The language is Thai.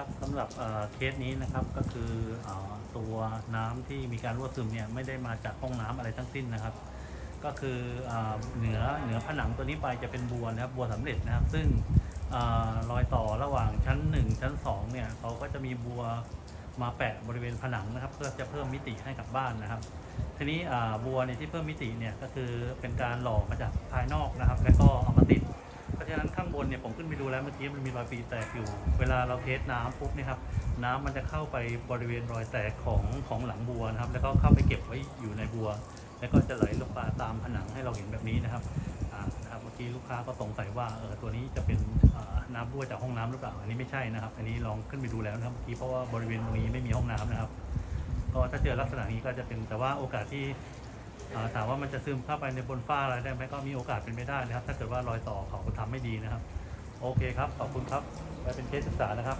ครับสำหรับเคสนี้นะครับก็คืออตัวน้ำที่มีการรั่วซึมเนี่ยไม่ได้มาจากห้องน้ำอะไรทั้งสิ้นนะครับ ก็คือเอ่อเหนือเหนือผนังตัวนี้ไปจะเป็นบัวนะครับบัวสำเร็จนะครับ ซึ่งอรอยต่อระหว่างชั้น 1 ชั้น2เนี่ยเขาก็จะมีบัวมาแปะบริเวณผนังนะครับ เพื่อจะเพิ่มมิติให้กับบ้านนะครับทีนี้บัวเนี่ยที่เพิ่มมิติเนี่ยก็คือเป็นการหล่อมาจากภายนอกนะครับ แล้วก็เอามาติด แล้วเมื่อกี้มันมีรอยปีแตกอยู่ เวลาเราเทสน้ำปุ๊บเนี่ยครับน้ำมันจะเข้าไปบริเวณรอยแตกของของหลังบัวนะครับ แล้วก็เข้าไปเก็บไว้อยู่ในบัว แล้วก็จะไหลลงมาตามผนังให้เราเห็นแบบนี้นะครับนะครับเมื่อกี้ลูกค้าก็สงสัยว่าเออตัวนี้จะเป็นน้ำรั่วจากห้องน้ำหรือเปล่าอันนี้ไม่ใช่นะครับ อันนี้ลองขึ้นไปดูแล้วนะครับเมื่อกี้เพราะว่าบริเวณตรงนี้ไม่มีห้องน้ำนะครับก็ถ้าเจอลักษณะนี้ก็จะเป็นแต่ว่าโอกาสที่ถามว่ามันจะซึมเข้าไปในบนฝ้าอะไรได้ไหมก็มีโอกาสเป็นไปได้นะครับ ถ้าเกิดว่ารอยต่อเขาทำไม่ดีนะครับ โอเคครับ ขอบคุณครับไว้เป็นเคสศึกษานะครับ